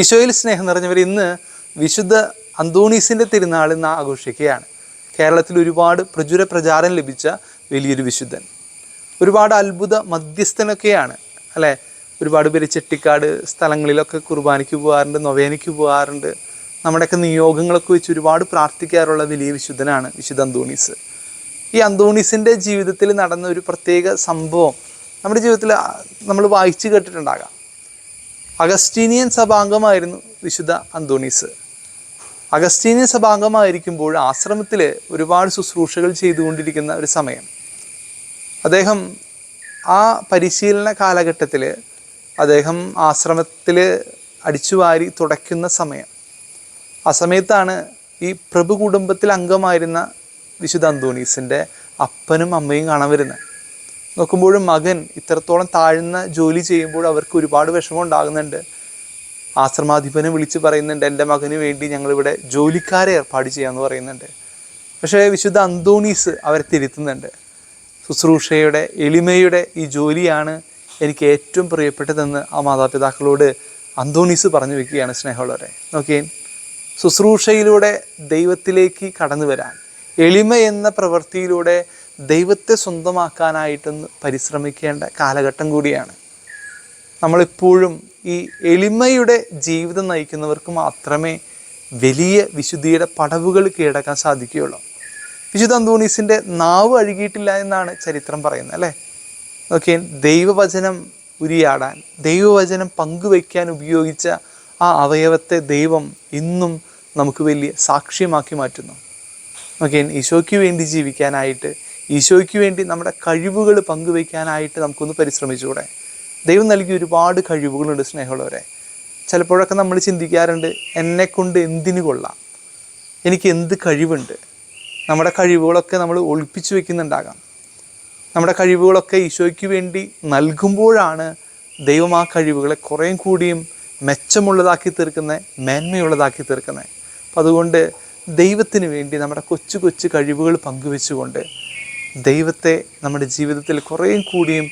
ഈശോയിൽ സ്നേഹം നിറഞ്ഞവർ ഇന്ന് വിശുദ്ധ അന്തോണീസിന്റെ തിരുനാൾ ഇന്ന് ആഘോഷിക്കുകയാണ്. കേരളത്തിൽ ഒരുപാട് പ്രചുര പ്രചാരം ലഭിച്ച വലിയൊരു വിശുദ്ധൻ. ഒരുപാട് അത്ഭുത മധ്യസ്ഥനൊക്കെയാണ്. അല്ലേ? ഒരുപാട് പേര് ചെട്ടിക്കാട് സ്ഥലങ്ങളിലൊക്കെ കുർബാനയ്ക്ക് പോകാറുണ്ട് നൊവേനയ്ക്ക് പോകാറുണ്ട്. നമ്മുടെയൊക്കെ നിയോഗങ്ങളൊക്കെ വെച്ച് ഒരുപാട് പ്രാർത്ഥിക്കാറുള്ള വലിയ വിശുദ്ധനാണ് വിശുദ്ധ അന്തോണീസ്. ഈ അന്തോണീസിന്റെ ജീവിതത്തിൽ നടന്ന ഒരു പ്രത്യേക സംഭവം നമ്മുടെ ജീവിതത്തിൽ നമ്മൾ വായിച്ചു കേട്ടിട്ടുണ്ടാകാം. അഗസ്റ്റീനിയൻ സഭാംഗമായിരുന്നു വിശുദ്ധ അന്തോണീസ്. അഗസ്റ്റീനിയൻ സഭാംഗമായിരിക്കുമ്പോൾ ആശ്രമത്തിൽ ഒരുപാട് ശുശ്രൂഷകൾ ചെയ്തുകൊണ്ടിരിക്കുന്ന ഒരു സമയം. അദ്ദേഹം ആ പരിശീലന കാലഘട്ടത്തിൽ അദ്ദേഹം ആശ്രമത്തിൽ അടിച്ചുവാരി തുടയ്ക്കുന്ന സമയം. ആ സമയത്താണ് ഈ പ്രഭു കുടുംബത്തിൽ അംഗമായിരുന്ന വിശുദ്ധ അന്തോണീസിന്റെ അപ്പനും അമ്മയും കാണാൻ വരുന്നത്. നോക്കുമ്പോഴും മകൻ ഇത്രത്തോളം താഴ്ന്ന ജോലി ചെയ്യുമ്പോൾ അവർക്ക് ഒരുപാട് വിഷമം ഉണ്ടാകുന്നുണ്ട്. ആശ്രമാധിപനെ വിളിച്ച് പറയുന്നുണ്ട് എന്റെ മകന് വേണ്ടി ഞങ്ങളിവിടെ ജോലിക്കാരെ ഏർപ്പാട് ചെയ്യാമെന്ന് പറയുന്നുണ്ട്. പക്ഷേ വിശുദ്ധ അന്തോണീസ് അവരെ തിരുത്തുന്നുണ്ട്. ശുശ്രൂഷയുടെ എളിമയുടെ ഈ ജോലിയാണ് എനിക്ക് ഏറ്റവും പ്രിയപ്പെട്ടതെന്ന് ആ മാതാപിതാക്കളോട് അന്തോണീസ് പറഞ്ഞു വെക്കുകയാണ് സ്നേഹമുള്ളവരെ. നോക്കിയേ ശുശ്രൂഷയിലൂടെ ദൈവത്തിലേക്ക് കടന്നു വരാൻ എളിമ എന്ന പ്രവൃത്തിയിലൂടെ ദൈവത്തെ സ്വന്തമാക്കാനായിട്ടൊന്ന് പരിശ്രമിക്കേണ്ട കാലഘട്ടം കൂടിയാണ്. നമ്മളിപ്പോഴും ഈ എളിമയുടെ ജീവിതം നയിക്കുന്നവർക്ക് മാത്രമേ വലിയ വിശുദ്ധിയുടെ പടവുകൾ കീഴടക്കാൻ സാധിക്കുകയുള്ളൂ. വിശുദ്ധ അന്തോണീസിന്റെ നാവ് അഴുകിയിട്ടില്ല എന്നാണ് ചരിത്രം പറയുന്നത് അല്ലേ? ഓക്കെ ദൈവവചനം ഉരിയാടാൻ ദൈവവചനം പങ്കുവയ്ക്കാൻ ഉപയോഗിച്ച ആ അവയവത്തെ ദൈവം ഇന്നും നമുക്ക് വലിയ സാക്ഷ്യമാക്കി മാറ്റുന്നു. ഓക്കെ ഈശോയ്ക്ക് വേണ്ടി ജീവിക്കാനായിട്ട് ഈശോയ്ക്ക് വേണ്ടി നമ്മുടെ കഴിവുകൾ പങ്കുവയ്ക്കാനായിട്ട് നമുക്കൊന്ന് പരിശ്രമിച്ചുകൂടെ? ദൈവം നൽകിയ ഒരുപാട് കഴിവുകളുണ്ട് സ്നേഹമുള്ളവരെ. ചിലപ്പോഴൊക്കെ നമ്മൾ ചിന്തിക്കാറുണ്ട് എന്നെ കൊണ്ട് എന്തിനു കൊള്ളാം? എനിക്ക് എന്ത് കഴിവുണ്ട്? നമ്മുടെ കഴിവുകളൊക്കെ നമ്മൾ ഒളിപ്പിച്ചു വെക്കുന്നുണ്ടാകാം. നമ്മുടെ കഴിവുകളൊക്കെ ഈശോയ്ക്ക് വേണ്ടി നൽകുമ്പോഴാണ് ദൈവം ആ കഴിവുകളെ കുറേയും കൂടിയും മെച്ചമുള്ളതാക്കി തീർക്കുന്നത് മേന്മയുള്ളതാക്കി തീർക്കുന്നത് അപ്പം അതുകൊണ്ട് ദൈവത്തിന് വേണ്ടി നമ്മുടെ കൊച്ചു കൊച്ചു കഴിവുകൾ പങ്കുവെച്ചുകൊണ്ട് ദൈവത്തെ നമ്മുടെ ജീവിതത്തിൽ കുറേയും കൂടിയും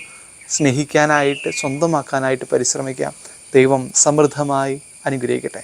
സ്നേഹിക്കാനായിട്ട് സ്വന്തമാക്കാനായിട്ട് പരിശ്രമിക്കാം. ദൈവം സമൃദ്ധമായി അനുഗ്രഹിക്കട്ടെ.